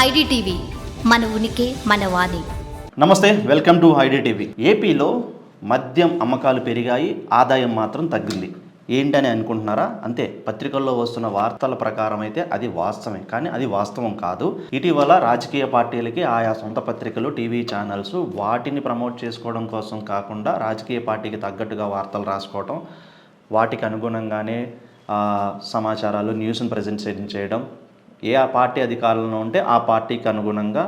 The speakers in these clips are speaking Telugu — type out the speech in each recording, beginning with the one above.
ఐడిటీవీ మన ఉనికి మన వాణి. నమస్తే వెల్కమ్ టు ఐడి టీవీ ఏపీలో మద్యం అమ్మకాలు పెరిగాయి ఆదాయం మాత్రం తగ్గింది. ఏంటని అనుకుంటున్నారా? అంతే పత్రికల్లో వస్తున్న వార్తల ప్రకారం అయితే అది వాస్తవమే కానీ అది వాస్తవం కాదు. ఇటీవల రాజకీయ పార్టీలకి ఆయా సొంత పత్రికలు టీవీ ఛానల్స్ వాటిని ప్రమోట్ చేసుకోవడం కోసం కాకుండా రాజకీయ పార్టీకి తగ్గట్టుగా వార్తలు రాసుకోవడం వాటికి అనుగుణంగానే సమాచారాలు న్యూస్ని ప్రజెంట్ చేయడం ఏ ఆ పార్టీ అధికారంలో ఉంటే ఆ పార్టీకి అనుగుణంగా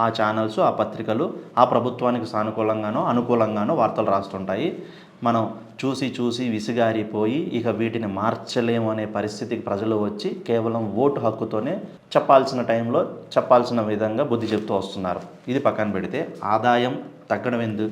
ఆ ఛానల్స్ ఆ పత్రికలు ఆ ప్రభుత్వానికి సానుకూలంగానో అనుకూలంగానో వార్తలు రాస్తుంటాయి. మనం చూసి చూసి విసిగారిపోయి ఇక వీటిని మార్చలేము అనే పరిస్థితికి ప్రజలు వచ్చి కేవలం ఓటు హక్కుతోనే చెప్పాల్సిన టైంలో చెప్పాల్సిన విధంగా బుద్ధి చెప్తూ వస్తున్నారు. ఇది పక్కన పెడితే ఆదాయం తగ్గడం ఎందు?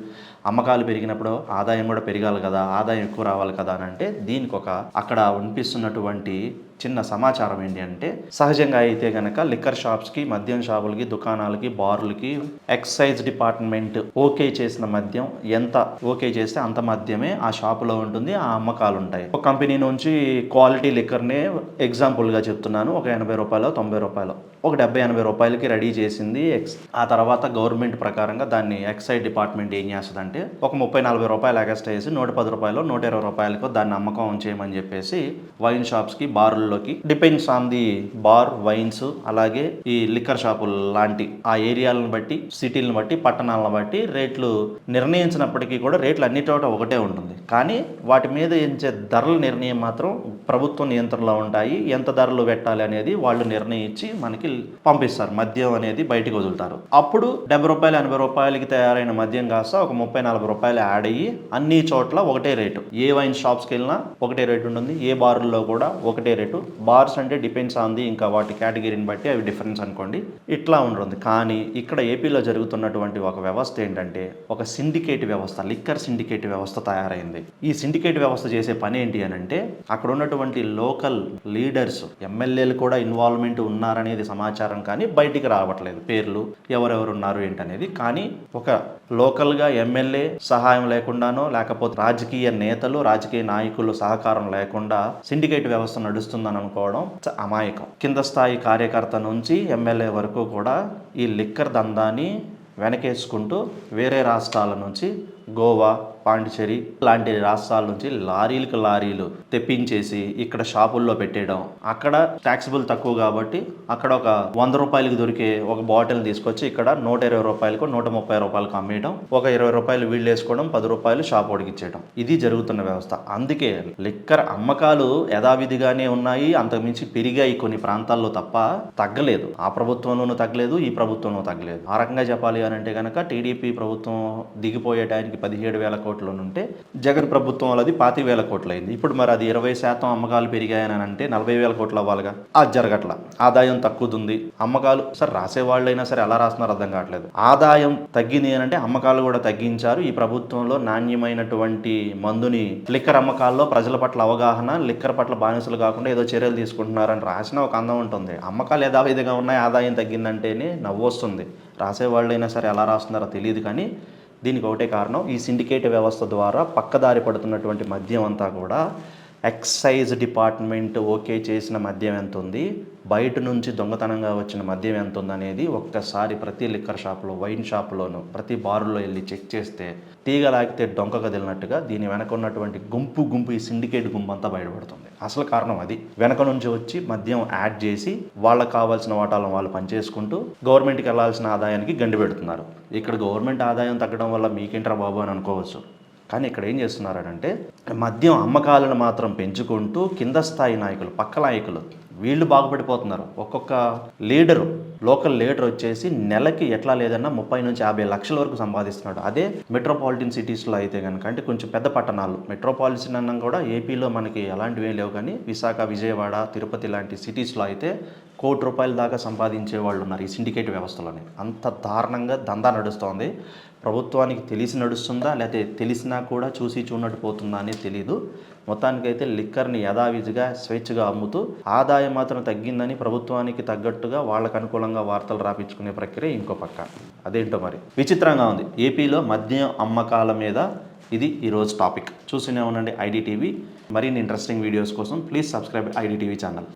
అమ్మకాలు పెరిగినప్పుడు ఆదాయం కూడా పెరగాలి కదా ఆదాయం ఎక్కువ రావాలి కదా అని అంటే దీనికి ఒక అక్కడ వినిపిస్తున్నటువంటి చిన్న సమాచారం ఏంటి అంటే సహజంగా అయితే గనక లిక్కర్ షాప్స్కి మద్యం షాపులకి దుకాణాలకి బార్లకి ఎక్సైజ్ డిపార్ట్మెంట్ ఓకే చేసిన మద్యం ఎంత ఓకే చేస్తే అంత మద్యమే ఆ షాపులో ఉంటుంది ఆ అమ్మకాలు ఉంటాయి. ఒక కంపెనీ నుంచి క్వాలిటీ లిక్కర్నే ఎగ్జాంపుల్గా చెప్తున్నాను. ఒక ఎనభై రూపాయలు తొంభై రూపాయలు. ఒక డెబ్బై ఎనభై రూపాయలకి రెడీ చేసింది ఎక్స్ ఆ తర్వాత గవర్నమెంట్ ప్రకారంగా దాన్ని ఎక్సైజ్ డిపార్ట్మెంట్ ఏం చేస్తుందంటే ఒక ముప్పై నలభై రూపాయలు ఎగస్ట్రా వేసి నూట పది రూపాయలు నూట ఇరవై రూపాయలకు దాన్ని అమ్మకం చేయమని చెప్పేసి వైన్ షాప్స్కి బార్లు షాపుల్లోకి. Depends on the bar wines అలాగే ఈ లిక్కర్ షాపులు లాంటి ఆ ఏరియాలను బట్టి సిటీలను బట్టి పట్టణాలను బట్టి రేట్లు నిర్ణయించినప్పటికీ కూడా రేట్లు అన్ని చోట ఒకటే ఉంటుంది. కానీ వాటి మీద ఎంచే ధరల నిర్ణయం మాత్రం ప్రభుత్వ నియంత్రణలో ఉంటాయి. ఎంత ధరలు పెట్టాలి అనేది వాళ్ళు నిర్ణయించి మనకి పంపిస్తారు. మద్యం అనేది బయటికి వదులుతారు. అప్పుడు డెబ్బై రూపాయలు ఎనభై రూపాయలకి తయారైన మద్యం కాస్త ఒక ముప్పై నలభై రూపాయలు యాడ్ అయ్యి అన్ని చోట్ల ఒకటే రేటు. ఏ వైన్ షాప్స్కి వెళ్ళినా ఒకటే రేటు ఉంటుంది. ఏ బార్ల్లో కూడా ఒకటే రేటు. బార్స్ అంటే డిపెండ్స్ ఆన్ ది ఇంకా వాటి కేటగిరీని బట్టి అవి డిఫరెన్స్ అనుకోండి. ఇట్లా ఉంటుంది కానీ ఇక్కడ ఏపీలో జరుగుతున్నటువంటి ఒక వ్యవస్థ ఏంటంటే ఒక సిండికేట్ వ్యవస్థ లిక్కర్ సిండికేట్ వ్యవస్థ తయారైంది. ఈ సిండికేట్ వ్యవస్థ చేసే పని ఏంటి అని అంటే అక్కడ ఉన్నటువంటి లోకల్ లీడర్స్ ఎమ్మెల్యేలు కూడా ఇన్వాల్వ్మెంట్ ఉన్నారనేది సమాచారం కానీ బయటికి రావట్లేదు. పేర్లు ఎవరెవరు ఉన్నారు ఏంటనేది. కానీ ఒక లోకల్గా ఎమ్మెల్యే సహాయం లేకుండానో లేకపోతే రాజకీయ నేతలు రాజకీయ నాయకులు సహకారం లేకుండా సిండికేట్ వ్యవస్థ నడుస్తుంది వస్తుందని అనుకోవడం అమాయకం. కింద స్థాయి కార్యకర్త నుంచి ఎమ్మెల్యే వరకు కూడా ఈ లిక్కర్ దందాన్ని వెనకేసుకుంటూ వేరే రాష్ట్రాల నుంచి గోవా పాండిచేరి లాంటి రాష్ట్రాల నుంచి లారీలకు లారీలు తెప్పించేసి ఇక్కడ షాపుల్లో పెట్టేయడం. అక్కడ ట్యాక్సిబుల్ తక్కువ కాబట్టి అక్కడ ఒక వంద రూపాయలకి దొరికే ఒక బాటిల్ తీసుకొచ్చి ఇక్కడ నూట ఇరవై రూపాయలకు నూట ముప్పై రూపాయలకు అమ్మేయడం. ఒక ఇరవై రూపాయలు వీళ్ళు వేసుకోవడం పది రూపాయలు షాప్ ఒడికిచ్చేయడం ఇది జరుగుతున్న వ్యవస్థ. అందుకే లిక్కర్ అమ్మకాలు యథావిధిగానే ఉన్నాయి. అంతకుమించి పెరిగాయి కొన్ని ప్రాంతాల్లో తప్ప తగ్గలేదు. ఆ ప్రభుత్వంలోనూ తగ్గలేదు ఈ ప్రభుత్వంలో తగ్గలేదు. ఆ రకంగా చెప్పాలి అని అంటే కనుక టీడీపీ ప్రభుత్వం దిగిపోయే టైంకి పదిహేడు వేల కోట్లు ఉంటే జగన్ ప్రభుత్వం వాళ్ళది పాతి వేల కోట్లు అయింది ఇప్పుడు మరి అది ఇరవై శాతం అమ్మకాలు పెరిగాయని అంటే నలభై వేల కోట్లు అవ్వాలిగా అది జరగట్ల. ఆదాయం తక్కువది అమ్మకాలు సరే రాసేవాళ్ళైనా సరే ఎలా రాస్తున్నారు అర్థం కావట్లేదు. ఆదాయం తగ్గింది అని అంటే అమ్మకాలు కూడా తగ్గించారు. ఈ ప్రభుత్వంలో నాణ్యమైనటువంటి మందుని లిక్కర్ అమ్మకాల్లో ప్రజల పట్ల అవగాహన లిక్కర్ పట్ల బానిసలు కాకుండా ఏదో చర్యలు తీసుకుంటున్నారని రాసిన ఒక అందం ఉంటుంది. అమ్మకాలు యథావిధిగా ఉన్నాయి ఆదాయం తగ్గిందంటేనే నవ్వు వస్తుంది రాసేవాళ్ళైనా సరే ఎలా రాస్తున్నారో తెలియదు కానీ దీనికి ఒకటే కారణం ఈ సిండికేట్ వ్యవస్థ ద్వారా పక్కదారి పడుతున్నటువంటి మద్యం అంతా కూడా ఎక్సైజ్ డిపార్ట్మెంట్ ఓకే చేసిన మద్యం ఎంత ఉంది బయట నుంచి దొంగతనంగా వచ్చిన మద్యం ఎంత ఉంది అనేది ఒక్కసారి ప్రతి లిక్కర్ షాప్లో వైన్ షాప్లోను ప్రతి బారులో వెళ్ళి చెక్ చేస్తే తీగ లాగితే డొంక కదిలినట్టుగా దీని వెనక ఉన్నటువంటి గుంపు గుంపు ఈ సిండికేట్ గుంపు అంతా బయటపడుతుంది. అసలు కారణం అది. వెనక నుంచి వచ్చి మద్యం యాడ్ చేసి వాళ్ళకి కావాల్సిన వాటాలను వాళ్ళు పనిచేసుకుంటూ గవర్నమెంట్కి వెళ్ళాల్సిన ఆదాయానికి గండి పెడుతున్నారు. ఇక్కడ గవర్నమెంట్ ఆదాయం తగ్గడం వల్ల మీకేంట్రా బాబు అని అనుకోవచ్చు. కానీ ఇక్కడ ఏం చేస్తున్నారంటే మద్యం అమ్మకాలను మాత్రం పెంచుకుంటూ కింద స్థాయి నాయకులు పక్క నాయకులు వీళ్ళు బాగుపడిపోతున్నారు. ఒక్కొక్క లీడరు లోకల్ లీడర్ వచ్చేసి నెలకి ఎట్లా లేదన్నా ముప్పై నుంచి యాభై లక్షల వరకు సంపాదిస్తున్నాడు. అదే మెట్రోపాలిటన్ సిటీస్లో అయితే కనుక అంటే కొంచెం పెద్ద పట్టణాలు. మెట్రోపాలిటన్ అన్నం కూడా ఏపీలో మనకి అలాంటివి లేవు కానీ విశాఖ విజయవాడ తిరుపతి లాంటి సిటీస్లో అయితే కోటి రూపాయల దాకా సంపాదించే వాళ్ళు ఉన్నారు ఈ సిండికేట్ వ్యవస్థలోనే. అంత దారుణంగా దందా నడుస్తోంది. ప్రభుత్వానికి తెలిసి నడుస్తుందా లేకపోతే తెలిసినా కూడా చూసి చూడట్టు పోతుందా అనేది తెలియదు మొత్తానికైతే లిక్కర్ని యథావిధిగా స్వేచ్ఛగా అమ్ముతూ ఆదాయం మాత్రం తగ్గిందని ప్రభుత్వానికి తగ్గట్టుగా వాళ్ళకు అనుకూలంగా వార్తలు రాపించుకునే ప్రక్రియ ఇంకో పక్క. అదేంటో మరి? విచిత్రంగా ఉంది. ఏపీలో మద్యం అమ్మకాల మీద ఇది ఈరోజు టాపిక్. చూస్తూనే ఉండండి ఐడి టీవీ మరిన్ని ఇంట్రెస్టింగ్ వీడియోస్ కోసం ప్లీజ్ సబ్స్క్రైబ్ ఐడిటీవీ ఛానల్.